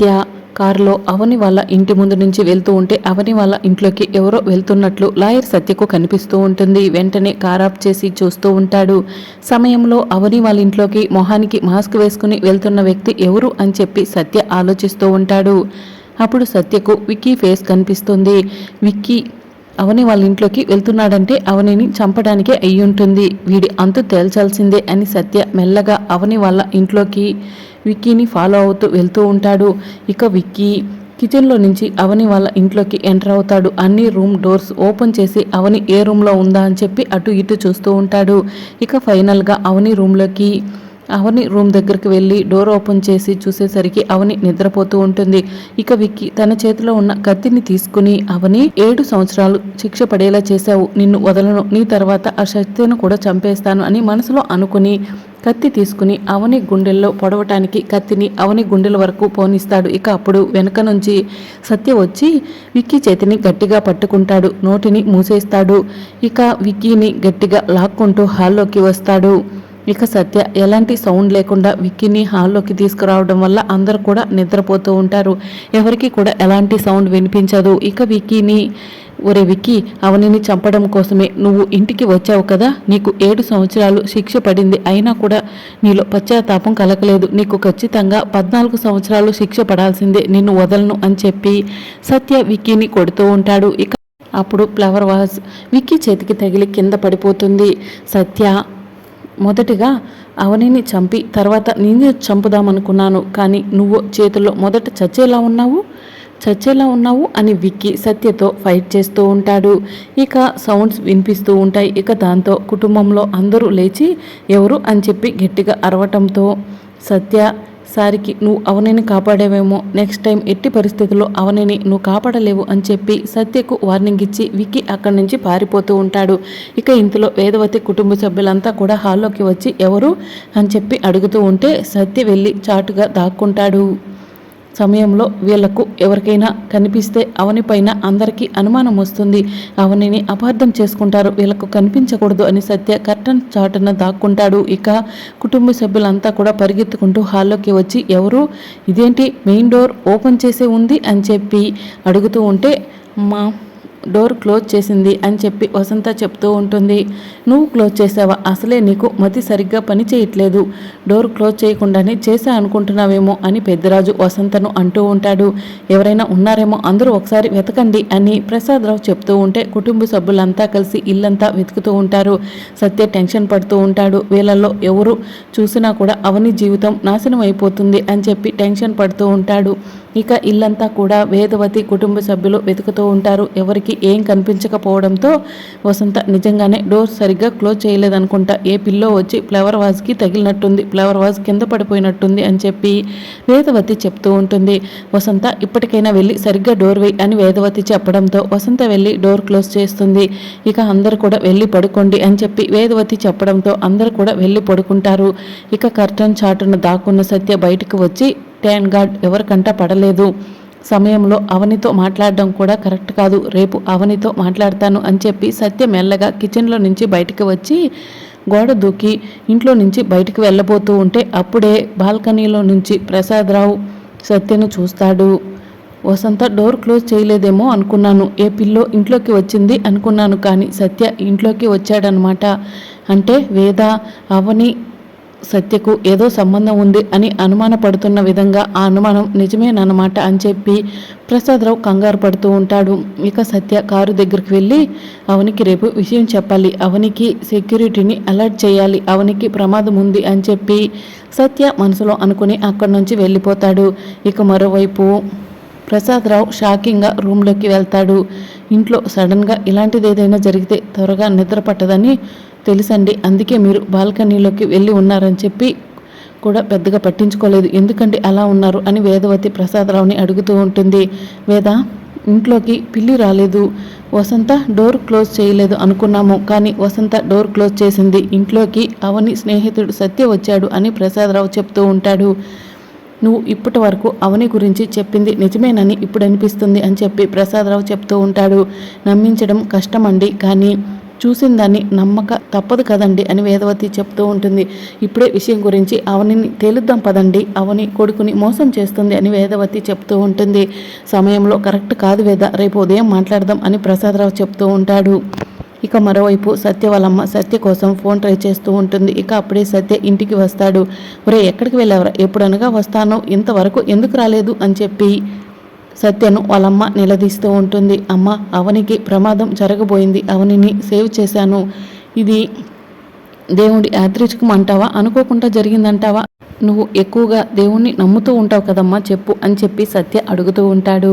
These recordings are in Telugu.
సత్య కారులో అవని వాళ్ళ ఇంటి ముందు నుంచి వెళ్తూ ఉంటే అవని వాళ్ళ ఇంట్లోకి ఎవరో వెళ్తున్నట్లు లాయర్ సత్యకు కనిపిస్తూ ఉంటుంది. వెంటనే కార్ ఆఫ్ చేసి చూస్తూ ఉంటాడు. సమయంలో అవని వాళ్ళ ఇంట్లోకి మొహానికి మాస్క్ వేసుకుని వెళ్తున్న వ్యక్తి ఎవరు అని చెప్పి సత్య ఆలోచిస్తూ ఉంటాడు. అప్పుడు సత్యకు విక్కీ ఫేస్ కనిపిస్తుంది. విక్కీ అవని వాళ్ళ ఇంట్లోకి వెళ్తున్నాడంటే అవనిని చంపడానికే అయ్యుంటుంది. వీడి అంతు తేల్చాల్సిందే అని సత్య మెల్లగా అవని వాళ్ళ ఇంట్లోకి విక్కీని ఫాలో అవుతూ వెళ్తూ ఉంటాడు. ఇక విక్కీ కిచెన్లో నుంచి అవని వాళ్ళ ఇంట్లోకి ఎంటర్ అవుతాడు. అన్ని రూమ్ డోర్స్ ఓపెన్ చేసి అవని ఏ రూమ్లో ఉందా అని చెప్పి అటు ఇటు చూస్తూ ఉంటాడు. ఇక ఫైనల్గా అవని రూమ్లోకి అవని రూమ్ దగ్గరికి వెళ్ళి డోర్ ఓపెన్ చేసి చూసేసరికి అవని నిద్రపోతూ ఉంటుంది. ఇక విక్కీ తన చేతిలో ఉన్న కత్తిని తీసుకుని అవని ఏడు సంవత్సరాలు శిక్ష పడేలా చేశావు. నిన్ను వదలను. నీ తర్వాత ఆ శక్తిని కూడా చంపేస్తాను అని మనసులో అనుకుని కత్తి తీసుకుని అవని గుండెల్లో పొడవటానికి కత్తిని అవని గుండెల వరకు పోనిస్తాడు. ఇక అప్పుడు వెనక నుంచి సత్య వచ్చి విక్కీ చేతిని గట్టిగా పట్టుకుంటాడు. నోటిని మూసేస్తాడు. ఇక విక్కీని గట్టిగా లాక్కుంటూ హాల్లోకి వస్తాడు. ఇక సత్య ఎలాంటి సౌండ్ లేకుండా విక్కీని హాల్లోకి తీసుకురావడం వల్ల అందరూ కూడా నిద్రపోతూ ఉంటారు. ఎవరికి కూడా ఎలాంటి సౌండ్ వినిపించదు. ఇక విక్కీని ఒరే విక్కీ అవనిని చంపడం కోసమే నువ్వు ఇంటికి వచ్చావు కదా? నీకు ఏడు సంవత్సరాలు శిక్ష పడింది. అయినా కూడా నీలో పశ్చాత్తాపం కలగలేదు. నీకు ఖచ్చితంగా పద్నాలుగు సంవత్సరాలు శిక్ష పడాల్సిందే. నిన్ను వదలను అని చెప్పి సత్య విక్కీని కొడుతూ ఉంటాడు. ఇక అప్పుడు ఫ్లవర్ వాజ్ విక్కీ చేతికి తగిలి కింద పడిపోతుంది. సత్య మొదటిగా అవనిని చంపి తర్వాత నేను చంపుదామనుకున్నాను కానీ నువ్వు చేతుల్లో మొదట చచ్చేలా ఉన్నావు? చచ్చేలా ఉన్నావు అని విక్కీ సత్యతో ఫైట్ చేస్తూ ఉంటాడు. ఇక సౌండ్స్ వినిపిస్తూ ఉంటాయి. ఇక దాంతో కుటుంబంలో అందరూ లేచి ఎవరు అని చెప్పి గట్టిగా అరవటంతో సత్య సారికి నువ్వు అవనేని కాపాడేవేమో. నెక్స్ట్ టైం ఎట్టి పరిస్థితుల్లో అవనిని నువ్వు కాపాడలేవు అని చెప్పి సత్యకు వార్నింగ్ ఇచ్చి విక్కీ అక్కడి నుంచి పారిపోతూ ఉంటాడు. ఇక ఇంతలో వేదవతి కుటుంబ సభ్యులంతా కూడా హాల్లోకి వచ్చి ఎవరు? అని చెప్పి అడుగుతూ ఉంటే సత్య వెళ్ళి చాటుగా దాక్కుంటాడు. సమయంలో వీళ్ళకు ఎవరికైనా కనిపిస్తే అవని పైన అందరికీ అనుమానం వస్తుంది. అవనిని అపార్థం చేసుకుంటారు. వీళ్ళకు కనిపించకూడదు అని సత్య కర్టన్ చాటున దాక్కుంటాడు. ఇక కుటుంబ సభ్యులంతా కూడా పరిగెత్తుకుంటూ హాల్లోకి వచ్చి ఎవరు? ఇదేంటి మెయిన్ డోర్ ఓపెన్ చేసే ఉంది అని చెప్పి అడుగుతూ ఉంటే మా డోర్ క్లోజ్ చేసింది అని చెప్పి వసంత చెప్తూ ఉంటుంది. నువ్వు క్లోజ్ చేసావా? అసలే నీకు మతి సరిగ్గా పని చేయట్లేదు. డోర్ క్లోజ్ చేయకుండానే చేసా అనుకుంటున్నావేమో అని పెద్దరాజు వసంతను అంటూ ఉంటాడు. ఎవరైనా ఉన్నారేమో అందరూ ఒకసారి వెతకండి అని ప్రసాదరావు చెప్తూ ఉంటే కుటుంబ సభ్యులంతా కలిసి ఇల్లంతా వెతుకుతూ ఉంటారు. సత్య టెన్షన్ పడుతూ ఉంటాడు. వీళ్ళల్లో ఎవరు చూసినా కూడా అవని జీవితం నాశనం అయిపోతుంది అని చెప్పి టెన్షన్ పడుతూ ఉంటాడు. ఇక ఇల్లంతా కూడా వేదవతి కుటుంబ సభ్యులు వెతుకుతూ ఉంటారు. ఎవరికి ఏం కనిపించకపోవడంతో వసంత నిజంగానే డోర్ సరిగ్గా క్లోజ్ చేయలేదనుకుంటా. ఏ పిల్లో వచ్చి ఫ్లవర్ వాజ్కి తగిలినట్టుంది ఫ్లవర్ వాజ్ కింద పడిపోయినట్టుంది అని చెప్పి వేదవతి చెప్తూ ఉంటుంది. వసంత ఇప్పటికైనా వెళ్ళి సరిగ్గా డోర్ వేయి అని వేదవతి చెప్పడంతో వసంత వెళ్ళి డోర్ క్లోజ్ చేస్తుంది. ఇక అందరు కూడా వెళ్ళి పడుకోండి అని చెప్పి వేదవతి చెప్పడంతో అందరు కూడా వెళ్ళి పడుకుంటారు. ఇక కర్టన్ చాటున దాక్కున్న సత్య బయటకు వచ్చి ట్యాన్ గార్డ్ ఎవరికంట పడలేదు. సమయంలో అవనితో మాట్లాడడం కూడా కరెక్ట్ కాదు. రేపు అవనితో మాట్లాడతాను అని చెప్పి సత్య మెల్లగా కిచెన్లో నుంచి బయటికి వచ్చి గోడ దూకి ఇంట్లో నుంచి బయటికి వెళ్ళబోతూ ఉంటే అప్పుడే బాల్కనీలో నుంచి ప్రసాదరావు సత్యను చూస్తాడు. వసంత డోర్ క్లోజ్ చేయలేదేమో అనుకున్నాను. ఏ పిల్లో ఇంట్లోకి వచ్చింది అనుకున్నాను కానీ సత్య ఇంట్లోకి వచ్చాడనమాట. అంటే వేద అవని సత్యకు ఏదో సంబంధం ఉంది అని అనుమానపడుతున్న విధంగా ఆ అనుమానం నిజమేనన్నమాట అని చెప్పి ప్రసాదరావు కంగారు పడుతూ ఉంటాడు. ఇక సత్య కారు దగ్గరికి వెళ్ళి అవనికి రేపు విషయం చెప్పాలి. అవనికి సెక్యూరిటీని అలర్ట్ చేయాలి. అవనికి ప్రమాదం ఉంది అని చెప్పి సత్య మనసులో అనుకుని అక్కడి నుంచి వెళ్ళిపోతాడు. ఇక మరోవైపు ప్రసాదరావు షాకింగ్గా రూమ్లోకి వెళ్తాడు. ఇంట్లో సడన్గా ఇలాంటిది ఏదైనా జరిగితే త్వరగా నిద్ర పట్టదని తెలుసండి. అందుకే మీరు బాల్కనీలోకి వెళ్ళి ఉన్నారని చెప్పి కూడా పెద్దగా పట్టించుకోలేదు. ఎందుకంటే అలా ఉన్నారు అని వేదవతి ప్రసాదరావుని అడుగుతూ ఉంటుంది. వేద ఇంట్లోకి పిల్లి రాలేదు. వసంత డోర్ క్లోజ్ చేయలేదు అనుకున్నాము. కానీ వసంత డోర్ క్లోజ్ చేసింది. ఇంట్లోకి అవని స్నేహితుడు సత్య వచ్చాడు అని ప్రసాదరావు చెప్తూ ఉంటాడు. నువ్వు ఇప్పటి వరకు అవని గురించి చెప్పింది నిజమేనని ఇప్పుడు అనిపిస్తుంది అని చెప్పి ప్రసాదరావు చెప్తూ ఉంటాడు. నమ్మించడం కష్టమండి కానీ చూసిన దాన్ని నమ్మక తప్పదు కదండి అని వేదవతి చెప్తూ ఉంటుంది. ఇప్పుడే విషయం గురించి అవనిని తేలుద్దాం పదండి అవని కొడుకుని మోసం చేస్తుంది అని వేదవతి చెప్తూ ఉంటుంది. సమయంలో కరెక్ట్ కాదు వేద రేపు ఉదయం మాట్లాడదాం అని ప్రసాదరావు చెప్తూ ఉంటాడు. ఇక మరోవైపు సత్య వాళ్ళమ్మ సత్య కోసం ఫోన్ ట్రై చేస్తూ ఉంటుంది. ఇక అప్పుడే సత్య ఇంటికి వస్తాడు. ఒరే ఎక్కడికి వెళ్ళావరా? ఎప్పుడనగా వస్తానో? ఇంతవరకు ఎందుకు రాలేదు? అని చెప్పి సత్యను వాళ్ళమ్మ నిలదీస్తూ ఉంటుంది. అమ్మ అవనికి ప్రమాదం జరగబోయింది. అవనిని సేవ్ చేశాను. ఇది దేవుడి యాదృచ్ఛికం అంటావా? అనుకోకుండా జరిగిందంటావా? నువ్వు ఎక్కువగా దేవుణ్ణి నమ్ముతూ ఉంటావు కదమ్మా చెప్పు అని చెప్పి సత్య అడుగుతూ ఉంటాడు.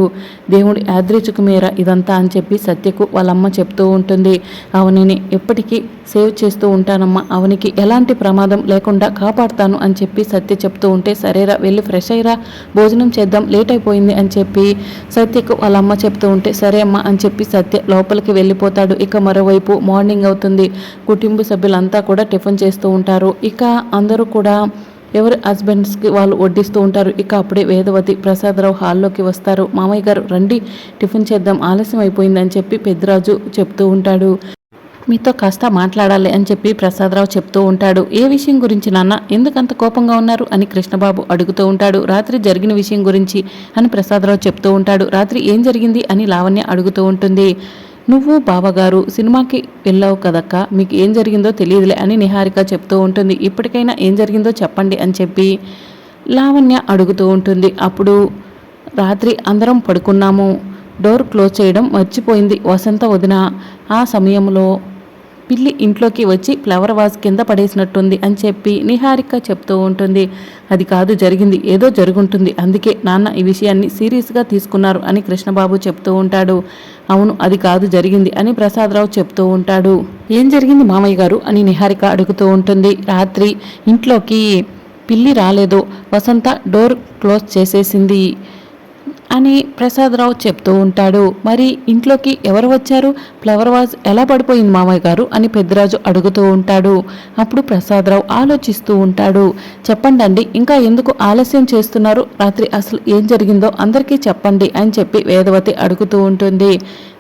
దేవుడి యాదృచ్ఛిక మేర ఇదంతా అని చెప్పి సత్యకు వాళ్ళమ్మ చెప్తూ ఉంటుంది. అవనిని ఎప్పటికీ సేవ్ చేస్తూ ఉంటానమ్మా. అవనికి ఎలాంటి ప్రమాదం లేకుండా కాపాడుతాను అని చెప్పి సత్య చెప్తూ ఉంటే సరేరా వెళ్ళి ఫ్రెష్ అయ్యరా. భోజనం చేద్దాం. లేట్ అయిపోయింది అని చెప్పి సత్యకు వాళ్ళ అమ్మ చెప్తూ ఉంటే సరే అమ్మా అని చెప్పి సత్య లోపలికి వెళ్ళిపోతాడు. ఇక మరోవైపు మార్నింగ్ అవుతుంది. కుటుంబ సభ్యులంతా కూడా టిఫిన్ చేస్తూ ఉంటారు. ఇక అందరూ కూడా ఎవరి హస్బెండ్స్కి వాళ్ళు వడ్డిస్తూ ఉంటారు ఇక అప్పుడే వేదవతి ప్రసాదరావు హాల్లోకి వస్తారు. మామయ్య గారు రండి టిఫిన్ చేద్దాం ఆలస్యం అయిపోయిందని చెప్పి పెద్దరాజు చెప్తూ ఉంటాడు. మీతో కాస్త మాట్లాడాలి అని చెప్పి ప్రసాదరావు చెప్తూ ఉంటాడు. ఏ విషయం గురించి నాన్న? ఎందుకంత కోపంగా ఉన్నారు? అని కృష్ణబాబు అడుగుతూ ఉంటాడు. రాత్రి జరిగిన విషయం గురించి అని ప్రసాదరావు చెప్తూ ఉంటాడు. రాత్రి ఏం జరిగింది? అని లావణ్య అడుగుతూ ఉంటుంది. నువ్వు బావగారు సినిమాకి వెళ్ళావు కదక్క మీకు ఏం జరిగిందో తెలియదులే అని నిహారిక చెప్తూ ఉంటుంది. ఇప్పటికైనా ఏం జరిగిందో చెప్పండి అని చెప్పి లావణ్య అడుగుతూ ఉంటుంది. అప్పుడు రాత్రి అందరం పడుకున్నాము. డోర్ క్లోజ్ చేయడం మర్చిపోయింది. వసంత వదిన ఆ సమయంలో పిల్లి ఇంట్లోకి వచ్చి ఫ్లవర్ వాజ్ కింద పడేసినట్టుంది అని చెప్పి నిహారిక చెప్తూ ఉంటుంది. అది కాదు జరిగింది. ఏదో జరుగుంటుంది. అందుకే నాన్న ఈ విషయాన్ని సీరియస్గా తీసుకున్నారు అని కృష్ణబాబు చెప్తూ ఉంటాడు. అవును అది కాదు జరిగింది అని ప్రసాదరావు చెప్తూ ఉంటాడు. ఏం జరిగింది మామయ్య గారు అని నిహారిక అడుగుతూ ఉంటుంది. రాత్రి ఇంట్లోకి పిల్లి రాలేదు. వసంత డోర్ క్లోజ్ చేసేసింది. అని ప్రసాదరావు చెప్తూ ఉంటాడు. మరి ఇంట్లోకి ఎవరు వచ్చారు? ఫ్లవర్ వాజ్ ఎలా పడిపోయింది మామయ్య గారు? అని పెద్దరాజు అడుగుతూ ఉంటాడు. అప్పుడు ప్రసాదరావు ఆలోచిస్తూ ఉంటాడు. చెప్పండి అండి ఇంకా ఎందుకు ఆలస్యం చేస్తున్నారు? రాత్రి అసలు ఏం జరిగిందో అందరికీ చెప్పండి అని చెప్పి వేదవతి అడుగుతూ ఉంటుంది.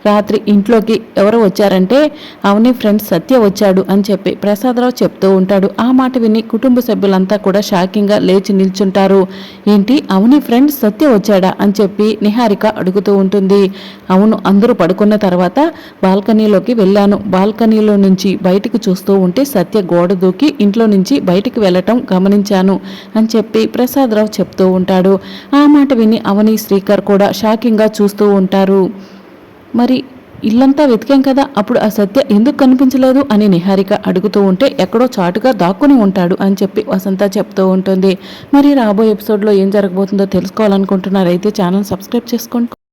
రాత్రి ఇంట్లోకి ఎవరు వచ్చారంటే అవని ఫ్రెండ్ సత్య వచ్చాడు అని చెప్పి ప్రసాదరావు చెప్తూ ఉంటాడు. ఆ మాట విని కుటుంబ సభ్యులంతా కూడా షాకింగ్గా లేచి నిల్చుంటారు. ఏంటి? అవని ఫ్రెండ్ సత్య వచ్చాడా? అని చెప్పి నిహారిక అడుగుతూ ఉంటుంది. అవును అందరూ పడుకున్న తర్వాత బాల్కనీలోకి వెళ్ళాను. బాల్కనీలో నుంచి బయటకు చూస్తూ ఉంటే సత్య గోడ దూకి ఇంట్లో నుంచి బయటికి వెళ్ళటం గమనించాను అని చెప్పి ప్రసాదరావు చెప్తూ ఉంటాడు. ఆ మాట విని అవని శ్రీకర్ కూడా షాకింగ్గా చూస్తూ ఉంటారు. మరి ఇల్లంతా వెతికాం కదా అప్పుడు ఆ సత్య ఎందుకు కనిపించలేదు అని నిహారిక అడుగుతూ ఉంటే ఎక్కడో చాటుగా దాక్కుని ఉంటాడు అని చెప్పి వసంత చెప్తూ ఉంటుంది. మరి రాబోయే ఎపిసోడ్లో ఏం జరగబోతుందో తెలుసుకోవాలనుకుంటున్నారైతే ఛానల్ సబ్స్క్రైబ్ చేసుకోండి.